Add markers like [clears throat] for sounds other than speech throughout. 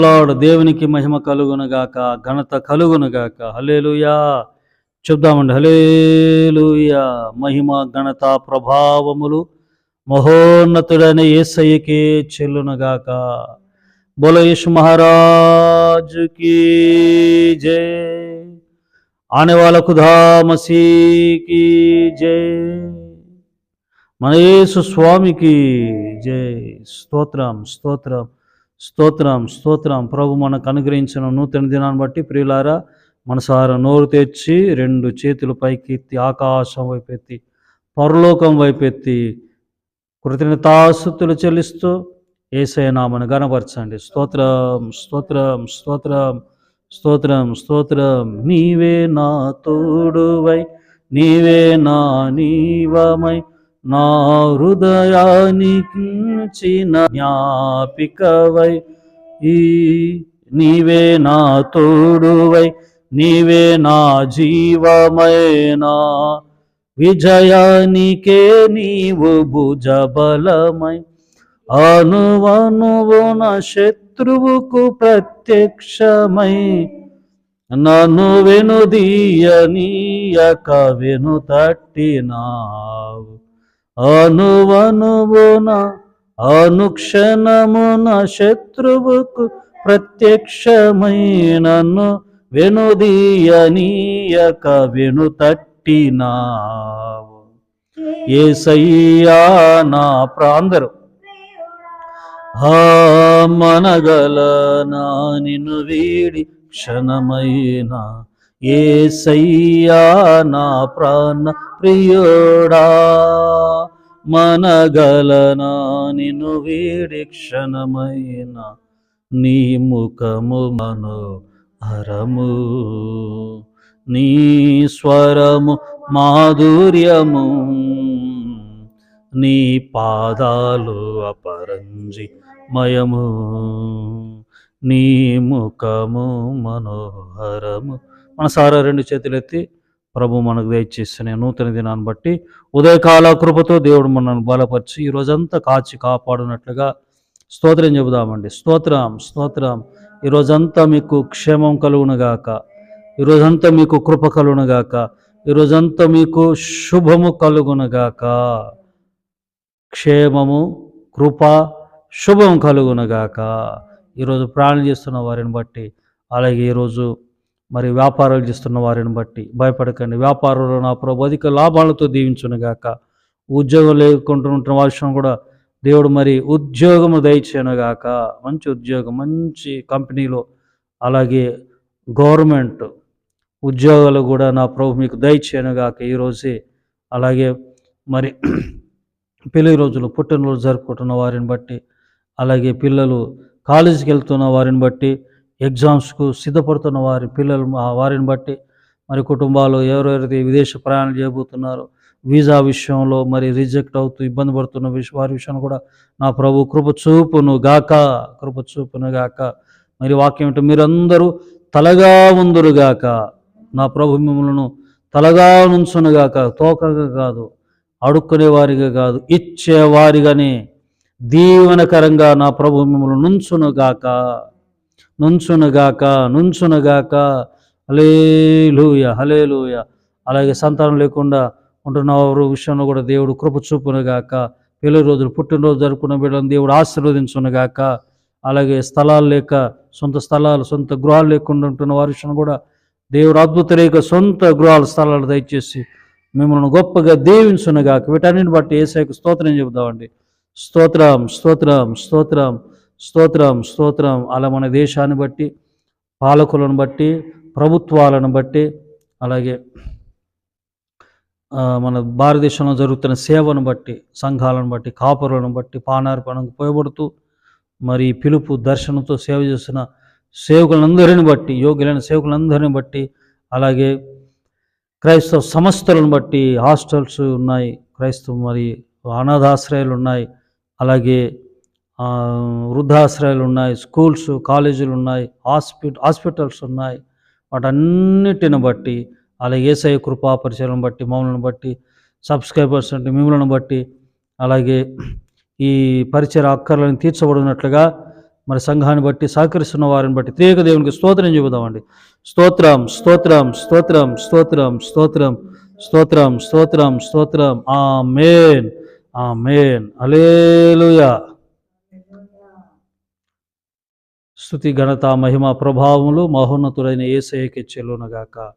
Lord దేవునికి మహిమ కలుగునుగాక ఘనత కలుగునుగాక. హలేలుయా చెప్దామండి హలేలుయా మహిమ ఘనత ప్రభావములు మహోన్నతుడైన ఏసయ్యకే చెల్లునుగాక. బోలయేషు మహారాజుకి జై. ఆనవాల కుధామసీకి జై. మన స్వామికి జై. స్తోత్రం స్తోత్రం. స్తోత్రం స్తోత్రం. ప్రభు మనకు అనుగ్రహించిన నూతన దినాన్ని బట్టి ప్రియులారా మనసారా నోరు తెచ్చి రెండు చేతులు పైకి ఎత్తి ఆకాశం వైపెత్తి పరలోకం వైపెత్తి కృతజ్ఞతాస్తుతులు చెల్లిస్తూ ఏసయ నామను గనపరచండి స్తోత్రం స్తోత్రం స్తోత్రం స్తోత్రం స్తోత్రం. నీవే నా తోడువై నీవే నా నీవమై నా హృదయానికి చిన్న జ్ఞాపికవై ఈ నీవే నా తోడువై నీవే నా జీవమైనా విజయానికే నీవు భుజబలమై. అనువనువు నా శత్రువుకు ప్రత్యక్షమై నన్ను వెనుదీయనీయక వెను తట్టినావు అనువనువున అనుక్షణమున శత్రువుకు ప్రత్యక్షమైనను వెనుదీయనీయక వెను తట్టినావు. ఏసయ్యా నా ప్రాందరు ఆ మనగలనా నిన్ను వీడి క్షణమైన ఏసయ్యా నా ప్రాణ ప్రియుడా. మనగలనా నిను వీడి క్షణమైన నీ ముఖము మనోహరము నీ స్వరము మాధుర్యము నీ పాదాలు అపరంజి మయము నీ ముఖము మనోహరము మన సారా రెండు చేతులెత్తి ప్రభు మనకు దయచేసిన నూతన దినాన్ని బట్టి ఉదయకాల కృపతో దేవుడు మనల్ని బలపరిచి ఈ రోజంతా కాచి కాపాడునట్లుగా స్తోత్రం చెబుదామండి. స్తోత్రం స్తోత్రం. ఈ రోజంతా మీకు క్షేమం కలుగునుగాక. ఈ రోజంతా మీకు కృప కలుగునుగాక. ఈ రోజంతా మీకు శుభము కలుగునుగాక. క్షేమము కృప శుభం కలుగునగాక. ఈరోజు ప్రాణం చేస్తున్న వారిని బట్టి అలాగే ఈరోజు మరి వ్యాపారాలు చేస్తున్న వారిని బట్టి భయపడకండి. వ్యాపారంలో నా ప్రభు అధిక లాభాలతో దీవించునుగాక. ఉద్యోగం లేకుంటున్న వర్షం కూడా దేవుడు మరి ఉద్యోగము దయచేయనుగాక. మంచి ఉద్యోగం మంచి కంపెనీలో అలాగే గవర్నమెంట్ ఉద్యోగాలు కూడా నా ప్రభు మీకు దయచేయనుగాక. ఈరోజే అలాగే మరి [clears throat] పెళ్ళి రోజులు పుట్టినరోజు జరుపుకుంటున్న వారిని బట్టి అలాగే పిల్లలు కాలేజీకి వెళ్తున్న వారిని బట్టి ఎగ్జామ్స్కు సిద్ధపడుతున్న వారి పిల్లలు ఆ వారిని బట్టి మరి కుటుంబాలు ఎవరెవరైతే విదేశ ప్రయాణాలు చేయబోతున్నారు వీసా విషయంలో మరి రిజెక్ట్ అవుతూ ఇబ్బంది పడుతున్న విషయం వారి విషయాన్ని కూడా నా ప్రభు కృప చూపును గాక కృప చూపును గాక. మరి వాక్యం ఏంటో మీరందరూ తలగా ఉందరు గాక. నా ప్రభు మిమ్మల్ని తలగా నుంచునుగాక తోకగా కాదు అడుక్కునే వారిగా కాదు ఇచ్చేవారిగానే దీవెనకరంగా నా ప్రభు మిమ్మల్ని నుంచునుగాక నుంచునుగాక నుంచునుగాక. హలేలుయ హలేలుయ అలాగే సంతానం లేకుండా ఉంటున్న వారు విషయంలో కూడా దేవుడు కృప చూపునుగాక. పెళ్ళి రోజులు పుట్టినరోజు జరుపుకున్న బిడ్డలను దేవుడు ఆశీర్వదించునుగాక. అలాగే స్థలాలు లేక సొంత స్థలాలు సొంత గృహాలు లేకుండా ఉంటున్న వారి విషయం కూడా దేవుడు అద్భుత రేఖ సొంత గృహాల స్థలాలు దయచేసి మిమ్మల్ని గొప్పగా దీవించునుగాక. వీటన్నిటిని బట్టి ఏసైకు స్తోత్రం చెబుతామండి స్తోత్రం స్తోత్రం స్తోత్రం. స్తోత్రం స్తోత్రం. అలా మన దేశాన్ని బట్టి పాలకులను బట్టి ప్రభుత్వాలను బట్టి అలాగే మన భారతదేశంలో జరుగుతున్న సేవను బట్టి సంఘాలను బట్టి కాపురులను బట్టి పానార్పణకు ఉపయోగపడుతూ మరి పిలుపు దర్శనంతో సేవ చేస్తున్న సేవకులందరిని బట్టి యోగ్యులైన సేవకులందరిని బట్టి అలాగే క్రైస్తవ సంస్థలను బట్టి హాస్టల్స్ ఉన్నాయి క్రైస్తవ మరి అనాథాశ్రయాలు ఉన్నాయి అలాగే వృద్ధాశ్రయాలు ఉన్నాయి స్కూల్స్ కాలేజీలు ఉన్నాయి హాస్పిటల్ హాస్పిటల్స్ ఉన్నాయి. వాటన్నిటిని బట్టి అలాగే ఏసఐ కృపా పరిచయం బట్టి మమ్మల్ని బట్టి సబ్స్క్రైబర్స్ అంటే మిమ్మల్ని బట్టి అలాగే ఈ పరిచయ అక్కర్లను తీర్చబడినట్లుగా మరి సంఘాన్ని బట్టి సహకరిస్తున్న వారిని బట్టి తీయక దేవునికి స్తోత్రం చెబుదామండి. స్తోత్రం స్తోత్రం స్తోత్రం స్తోత్రం స్తోత్రం స్తోత్రం స్తోత్రం స్తోత్రం. ఆ మేన్ ఆ మేన్ అలేలుయా స్థుతి ఘనత మహిమ ప్రభావములు మహోన్నతుడైన ఏసయ్యకి చెల్లునగాక.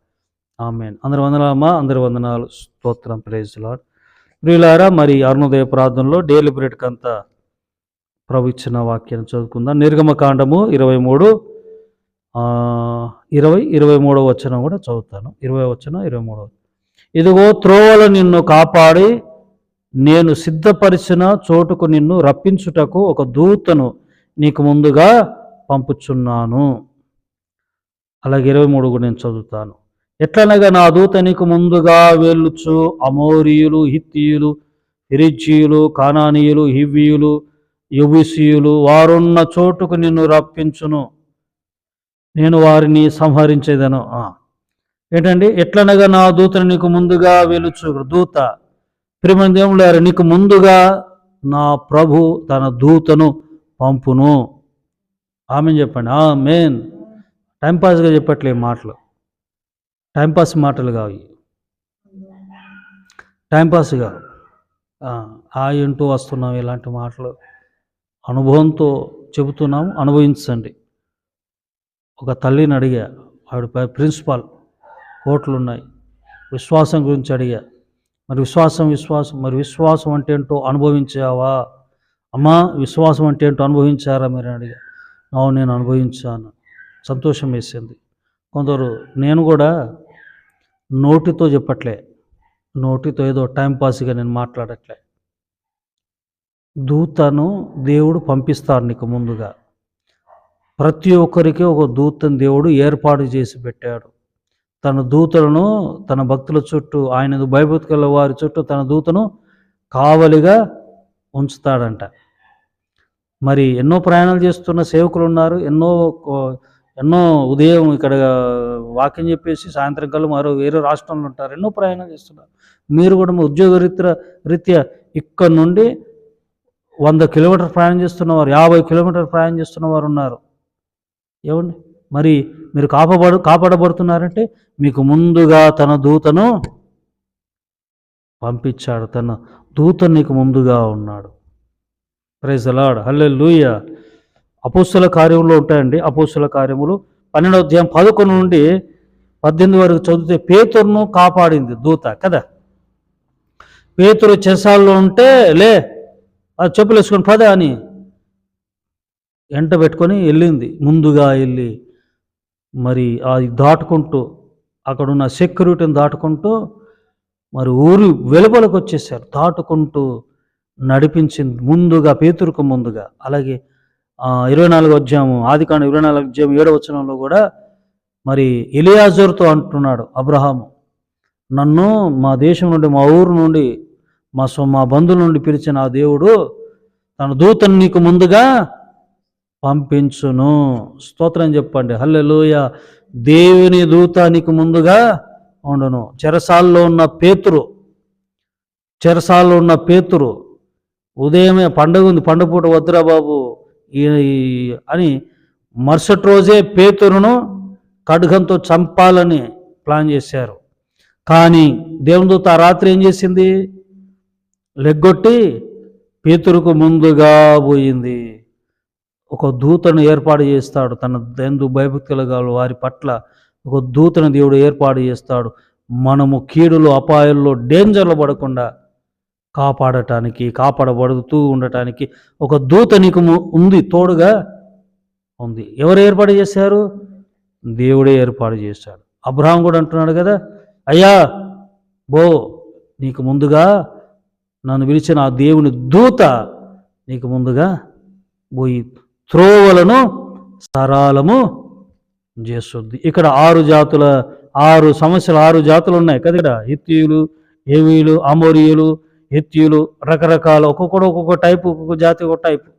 ఆమెన్. అందరి వందనాలమ్మా అందరి వందనాలు. స్తోత్రం. ప్రేజ్ లాడ్ ప్రియులారా మరి అరుణోదయ ప్రార్థనలో డైలీ బ్రెడ్కి అంతా ప్రభు ఇచ్చిన వాక్యాన్ని చదువుకుందాం. నిర్గమకాండము ఇరవై మూడు ఇరవై ఇరవై మూడవ వచనం కూడా చదువుతాను. ఇరవై వచనం ఇరవై మూడవ. ఇదిగో త్రోవలు నిన్ను కాపాడి నేను సిద్ధపరిచిన చోటుకు నిన్ను రప్పించుటకు ఒక దూతను నీకు ముందుగా పంపుచున్నాను. అలాగే ఇరవై మూడు కూడా నేను చదువుతాను. ఎట్లనగా నా దూత నీకు ముందుగా వెళ్ళుచు అమోరియులు హిత్తియులు ఫిరిజ్జీయులు కానానీయులు హివ్వీయులు యుబిసియులు వారున్న చోటుకు నిన్ను రప్పించును. నేను వారిని సంహరించేదను. ఏంటండి? ఎట్లనగా నా దూతను నీకు ముందుగా వెలుచు దూత. ప్రేమ నీకు ముందుగా నా ప్రభు తన దూతను పంపును. ఆమె చెప్పండి. ఆ మెయిన్ టైంపాస్గా చెప్పట్లే మాటలు. టైంపాస్ మాటలు కావు టైంపాస్గా ఆ, ఇంటూ వస్తున్నాం ఇలాంటి మాటలు. అనుభవంతో చెబుతున్నాము. అనుభవించండి. ఒక తల్లిని అడిగా. ఆవిడ ప్రిన్సిపాల్. కోట్లు ఉన్నాయి విశ్వాసం గురించి అడిగా. మరి విశ్వాసం విశ్వాసం మరి విశ్వాసం అంటే ఏంటో అనుభవించావా? అమ్మా విశ్వాసం అంటే ఏంటో అనుభవించారా మీరు అడిగా. అవును నేను అనుభవించాను. సంతోషం వేసింది. కొందరు నేను కూడా నోటితో చెప్పట్లే. నోటితో ఏదో టైంపాస్గా నేను మాట్లాడట్లే. దూతను దేవుడు పంపిస్తాడు నీకు ముందుగా. ప్రతి ఒక్కరికి ఒక దూతను దేవుడు ఏర్పాటు చేసి పెట్టాడు. తన దూతలను తన భక్తుల చుట్టూ ఆయన భయభక్తుల వారి చుట్టూ తన దూతను కావలిగా ఉంచుతాడంట. మరి ఎన్నో ప్రయాణాలు చేస్తున్న సేవకులు ఉన్నారు. ఎన్నో ఎన్నో ఉదయం ఇక్కడ వాక్యం చెప్పేసి సాయంత్రం కల్లా మరో వేరే రాష్ట్రంలో ఉంటారు. ఎన్నో ప్రయాణాలు చేస్తున్నారు. మీరు కూడా మీ ఉద్యోగ రీత్యా రీత్యా ఇక్కడ నుండి వంద కిలోమీటర్ ప్రయాణం చేస్తున్నవారు యాభై కిలోమీటర్ ప్రయాణం చేస్తున్నవారు ఉన్నారు. ఏమండి? మరి మీరు కాపాడు కాపాడబడుతున్నారంటే మీకు ముందుగా తన దూతను పంపించాడు. తన దూత నీకు ముందుగా ఉన్నాడు. ప్రైజ్ అలాడ్ హల్లే లూయ అపోస్తుల కార్యంలో ఉంటాయండి. అపోస్తుల కార్యములు. పన్నెండో అధ్యాయం పదకొండు నుండి పద్దెనిమిది వరకు చదివితే పేతురును కాపాడింది దూత కదా? పేతురు చెసాల్లో ఉంటే లే అది చెప్పులు వేసుకొని పదే అని ఎంట పెట్టుకొని వెళ్ళింది. ముందుగా వెళ్ళి మరి అది దాటుకుంటూ అక్కడున్న సెక్యూరిటీని దాటుకుంటూ మరి ఊరు వెలుపలకు వచ్చేసారు. దాటుకుంటూ నడిపించింది ముందుగా పేతురుకు ముందుగా. అలాగే ఇరవై నాలుగు అధ్యాయము ఆది కాండ ఇరవై నాలుగు అధ్యాయం ఏడవ వచనంలో కూడా మరి ఇలియాజర్తో అంటున్నాడు అబ్రహాము నన్ను మా దేశం నుండి మా ఊరు నుండి మా సొ మా బంధువుల నుండి పిలిచిన ఆ దేవుడు తన దూతను నీకు ముందుగా పంపించును. స్తోత్రం చెప్పండి. హల్లెలూయ. దేవుని దూత నీకు ముందుగా ఉండను. చెరసాల్లో ఉన్న పేతురు చెరసాల్లో ఉన్న పేతురు ఉదయమే పండగ ఉంది పండుగ పూట వద్దురా బాబు ఈ- అని మరుసటి రోజే పేతురును ఖడ్గంతో చంపాలని ప్లాన్ చేశారు. కానీ దేవుని ఆ రాత్రి ఏం చేసింది? లెగ్గొట్టి పేతురుకు ముందుగా పోయింది. ఒక దూతను ఏర్పాటు చేస్తాడు తన ఎందు భయభక్తులు గల వారి పట్ల ఒక దూతను దేవుడు ఏర్పాటు చేస్తాడు. మనము కీడులో అపాయాల్లో డేంజర్లు పడకుండా కాపాడటానికి కాపాడబడుతూ ఉండటానికి ఒక దూత నీకు ఉంది తోడుగా ఉంది. ఎవరు ఏర్పాటు చేశారు? దేవుడే ఏర్పాటు చేశాడు. అబ్రహాం కూడా అంటున్నాడు కదా అయ్యా బో నీకు ముందుగా నన్ను పిలిచిన ఆ దేవుని దూత నీకు ముందుగా పోయి త్రోవలను సరాలము చేస్తుంది. ఇక్కడ ఆరు జాతుల ఆరు సమస్యలు ఆరు జాతులు ఉన్నాయి కదా ఇక్కడ. హిత్యులు ఏవీలు అమోరియులు హిత్యులు రకరకాల ఒక్కొక్కడు ఒక్కొక్క టైపు ఒక్కొక్క జాతి ఒక టైపు.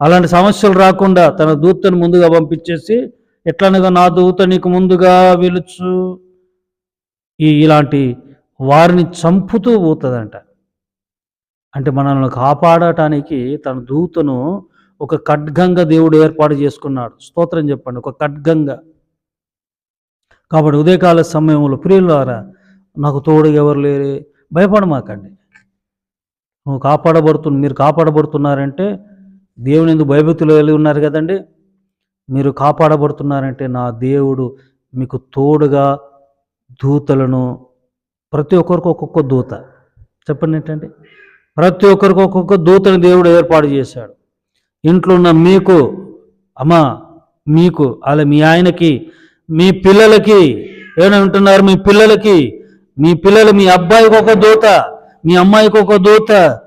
అలాంటి సమస్యలు రాకుండా తన దూతను ముందుగా పంపించేసి ఎట్లనగా నా దూత నీకు ముందుగా వెలుచు ఈ ఇలాంటి వారిని చంపుతూ పోతుందంట. అంటే మనల్ని కాపాడటానికి తన దూతను ఒక ఖడ్గంగా దేవుడు ఏర్పాటు చేసుకున్నాడు. స్తోత్రం చెప్పండి ఒక ఖడ్గంగా. కాబట్టి ఉదయకాల సమయంలో ప్రియులారా నాకు తోడుగా ఎవరు లేరే? భయపడమాకండి. కాపాడబడుతు మీరు కాపాడబడుతున్నారంటే దేవుని ఎందుకు భయభక్తులు వెళ్ళి ఉన్నారు కదండి. మీరు కాపాడబడుతున్నారంటే నా దేవుడు మీకు తోడుగా దూతలను ప్రతి ఒక్కరికి ఒక్కొక్క దూత. చెప్పండి ఏంటండి? ప్రతి ఒక్కరికి ఒక్కొక్క దూతని దేవుడు ఏర్పాటు చేశాడు. ఇంట్లో ఉన్న మీకు అమ్మా మీకు అలా మీ ఆయనకి మీ పిల్లలకి ఏమైనా ఉంటున్నారు మీ పిల్లలకి? మీ పిల్లలు మీ అబ్బాయికి ఒక దూత. మీ అమ్మాయికి ఒక దూత.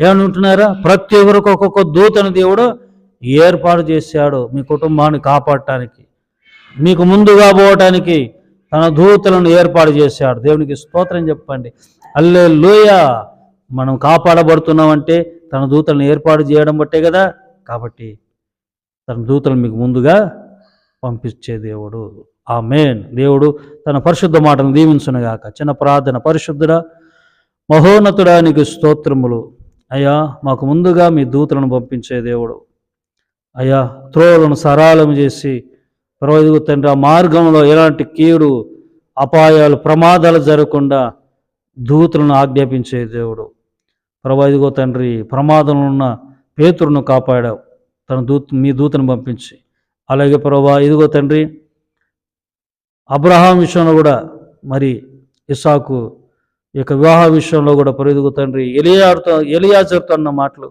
ఏమైనా ఉంటున్నారా ప్రతి ఒక్కరికి ఒక్కొక్క దూతను దేవుడు ఏర్పాటు చేశాడు మీ కుటుంబాన్ని కాపాడటానికి. మీకు ముందుగా పోవటానికి తన దూతలను ఏర్పాటు చేశాడు. దేవునికి స్తోత్రం చెప్పండి. అల్లే మనం కాపాడబడుతున్నామంటే తన దూతలను ఏర్పాటు చేయడం బట్టే కదా? కాబట్టి తన దూతలు మీకు ముందుగా పంపించే దేవుడు. ఆ మేన్ దేవుడు తన పరిశుద్ధ మాటను దీవించునుగాక. చిన్న ప్రార్థన పరిశుద్ధుడా మహోన్నతుడానికి స్తోత్రములు. అయ్యా మాకు ముందుగా మీ దూతలను పంపించే దేవుడు. అయ్యా త్రోవలను సరాలం చేసి ప్రవైదుగు తండ్రి ఆ మార్గంలో ఎలాంటి కీడు అపాయాలు ప్రమాదాలు జరగకుండా దూతలను ఆజ్ఞాపించే దేవుడు. ప్రవైదుగో తండ్రి ప్రమాదంలో ఉన్న పేతురును కాపాడావు. తన దూత మీ దూతను పంపించి. అలాగే ప్రభా ఇదిగో తండ్రి అబ్రహాం విషయంలో కూడా మరి ఇసాకు యొక్క వివాహ విషయంలో కూడా పరిదుగు తండ్రి ఎలియాడుతో ఎలియాజర్తో అన్న మాటలు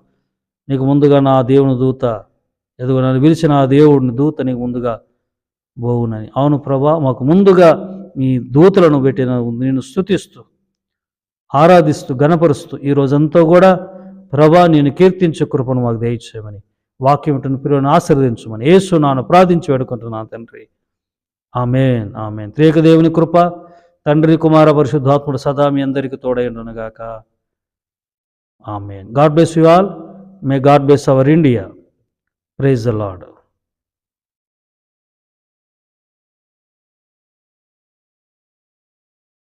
నీకు ముందుగా నా దేవుని దూత ఎదుగు నన్ను పిలిచిన ఆ దేవుడిని దూత నీకు ముందుగా బోవునని. అవును ప్రభా మాకు ముందుగా మీ దూతలను పెట్టిన నేను స్థుతిస్తూ ఆరాధిస్తూ గణపరుస్తూ ఈ రోజంతా కూడా ప్రభా నేను కీర్తించే కృపను మాకు దయచేయమని వాక్యం ఉంటున్న పిల్లలను ఆశీర్వదించమని యేసు నాను ప్రార్థించి వేడుకుంటున్నాను తండ్రి. Amen amen. త్రేక దేవుని కృప తండ్రి కుమార పరిశుద్ధాత్ముడు సదా మీ అందరికీ తోడైండునుగాక ఆమె God bless you all. May God bless our India. Praise the Lord